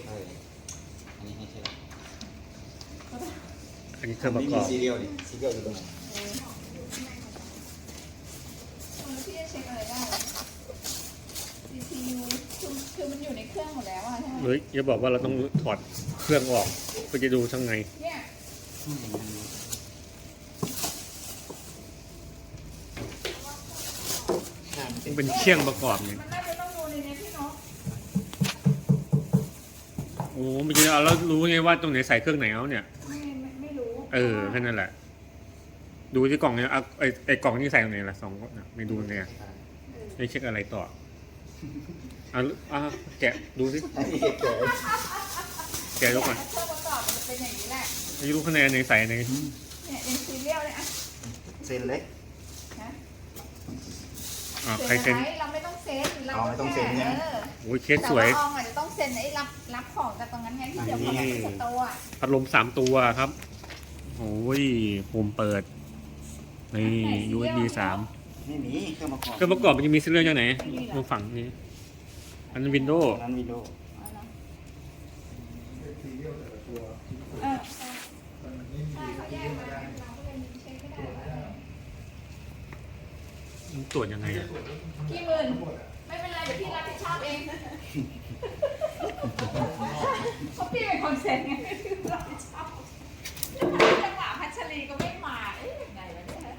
ช็คอะไรเนี่ยอันนี้ให้เช็คอันนี้เครื่องประไม่กมีอบซีเรียลนี่ซีเรียลอยู่ตรงไหนเออแล้วพี่จะเช็คอะไรได้ CPU คือคือมันอยู่ในเครื่องหมดแล้วอะใช่ไหมเฮ้ยอย่าบอกว่าเราต้องถอดเครื่องออกเพื่อจะดูข้างในเนี่ยมันเป็นเครื่องประกอบไงมันน่าจะต้องดูในนี้พี่นก โอ้ไม่ใช่เรารู้ไงว่าตรงไหนใส่เครื่องไหนเอาเนี่ย ไม่ไม่ไม่รู้เออแค่นั้นแหละ ดูที่กล่องเนี่ยเอาไอไอกล่องนี่ใส่ตรงไหนล่ะสองน่ะไม่ดูเนี่ยเออไม่เช็คอะไรต่ออะอะแกะดูสิอันนี้เก็บเกิดแกะดูก่อนเครื่องประกอบมันจะเป็นอย่างนี้แหละไม่รู้คะแนนไหนใส่ไหนเนี่ยเป็นซีเรียลเลยอะเซ็นเล็กนะ อ่าใครเซ็นไว้เราไม่ต้องเซ็นเราอ๋อไม่ต้องเซ็นใช่ไหมเออโอ้ยเคสแต่สวยว่าอองอาจจะต้องเซ็นไอ้รับรับของจากตรงนั้นไงที่เดี๋ยวเขาไปสโตร์อะพัดลมสามตัวครับ โอ้ยปุ่มเปิด นี่ USB สามไม่มีเครื่องประกอบเครื่องประกอบมันจะมีซีเรียลจากไหนตรงฝั่งนี้ อันนั้นวินโดว์ นั้นวินโดว์ เอาเนอะเออใช่ใช่เขาแยกมาเราก็เลยเช็คไม่ได้ว่า มัน ตรวจยังไงอะกี่หมื่นไม่เป็นไรเดี๋ยวพี่รับผิดชอบเองเพราะพี่เป็นคนเซ็นไงพี่รับผิดชอบจังหวะพัชรีก็ไม่มาเอ๊ะยังไงวะเนี่ย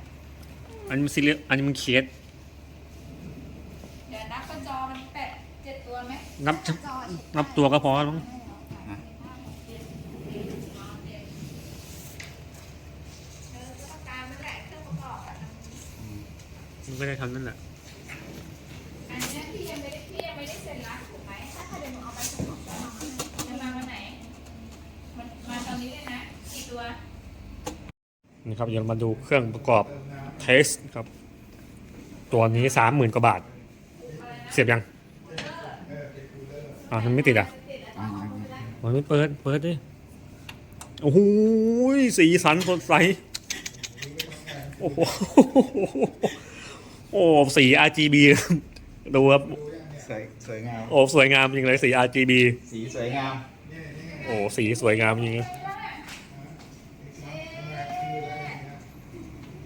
อันนี้มันซีเรียลอันนี้มันเคสเดี๋ยวนับกระจอมันแปดเจ็ดตัวไหมนับกระจอนับตัวก็พอแล้วมั้ง เออก็ต้องการนั่นแหละเครื่องประกอบอะ มัน ก็ได้ทำนั่นแหละอันเนี้ยพี่ยังไม่ได้พี่ยังไม่ได้เซ็นรับถูกไหมถ้าใครเดินเอาไปส่งของจะมาจะมาวันไหนมันมาตอนนี้เลยนะกี่ตัวนี่ครับเดี๋ยวมาดูเครื่องประกอบเทสครับ ตัวนี้สามหมื่นกว่าบาทเสียบยังอ่ามันไม่ติดอะอ่ามันไม่เปิด เปิดดิ โอ้โหสีสันสดใส โอ้โห โอ้สี RGB ดูครับสวยสวยงาม โอ้สวยงามจริงเลยสี RGB สีสวยงาม โอ้สีสวยงามจริง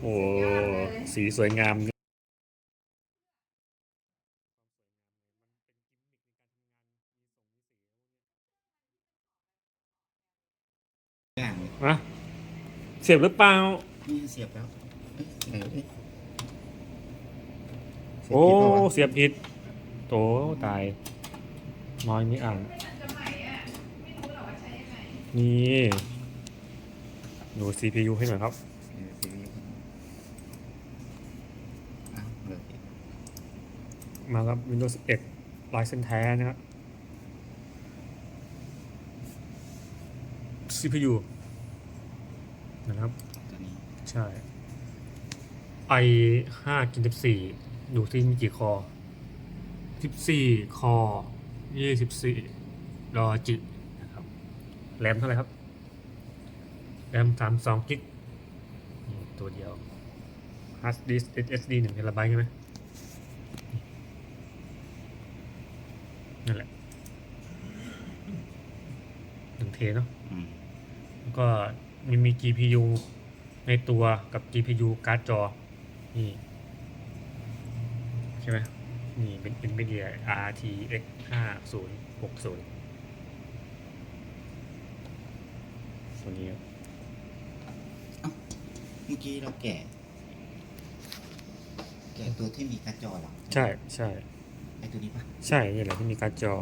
โอ้สีสวยงามอย่างนะเสียบหรือเปล่า นี่เสียบแล้วเอ้ย เดี๋ยวดิโอ้เสียบผิดเปล่าวะเสียบผิดโตตาย น้อยไม่อ่านไม่ทันจะใหม่อะไม่รู้หรอกว่าใช้ยังไงนี่ดู CPU ให้หน่อยครับ เออสีอ้าวเลยมาครับ Windows 11ลายเส้นแท้นะครับ CPU นะครับ ตัวนี้ใช่ i 5กิน14 ดูที่มีกี่คอ14คอ24รอจินะครับแรมเท่าไหร่ครับแรม32กิกนี่ตัวเดียว hard disk SSD 1เทราไบต์ใช่ไหมนั่นแหละหนึ่งเทเนาะอืมแล้วก็มันมี GPU ในตัวกับ GPU การ์ดจอ นี่ ใช่ไหมนี่เป็น NVIDIA RTX 5060ตัวนี้ครับเมื่อกี้เราแกะ แกะตัวที่มีการ์ดจอเหรอใช่ใช่ไอตัวนี้ปะใช่ นี่แหละที่มีการ์ดจอ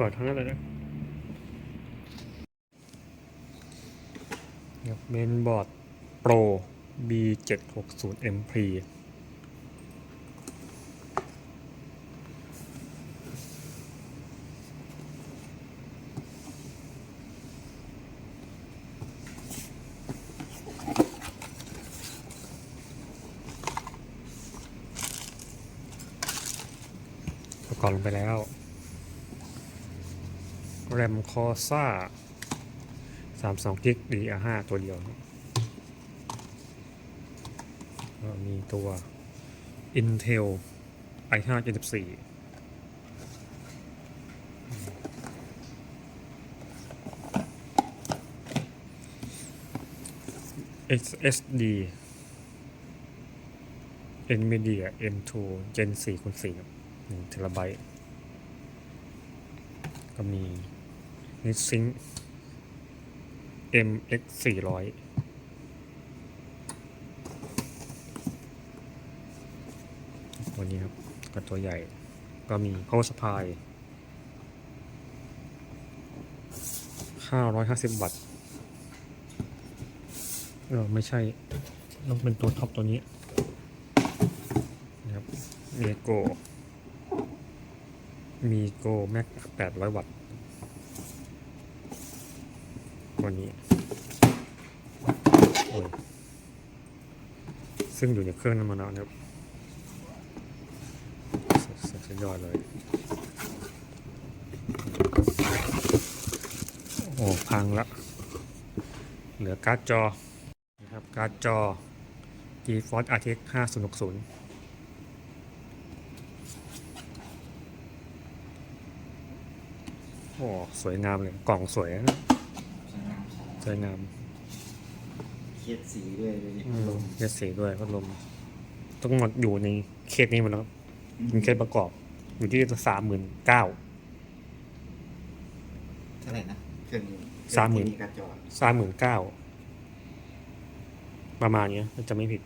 มีการ์ดจอก่อนทั้งนั้นเลยนะเมนบอร์ด Pro B760M Pre ประกอบลงไปแล้ว แรมคอซ่าสามสองกิกดีอาห้าตัวเดียวมีตัว Intel i5 74เอสเอสดีเอ็นมีเดียเอ็มทูเจนสี่คูณสี่หนึ่งเทราไบต์ก็มี NetSync MX 400ตัวนี้ครับก็ตัวใหญ่ ก็มี power supply 550 วัตต์เออไม่ใช่ต้องเป็นตัวท็อปตัวนี้นะครับเมโกมีโกแม็ก800 วัตต์ตัวนี้ โอ้ยซึ่งอยู่ในเครื่องนั้นมานานนะครับสุดสุดสุดยอดเลย โอ้ พังละ เหลือการ์ดจอ นะครับ การ์ดจอ GeForce RTX 5060โอ้ สวยงามเลย กล่องสวยนะสวยงาม ดสีด้วยเลยนี่อืมเลือดสีด้วยพัดลมต้องหมดอยู่ในเคสนี้หมดแล้วเป็นเคสประกอบ อยู่ที่สามหมื่นเก้า เท่าไหร่นะเครื่องสามหมื่นที่การจอสามหมื่นเก้าประมาณเนี้ยถ้าจะไม่ผิด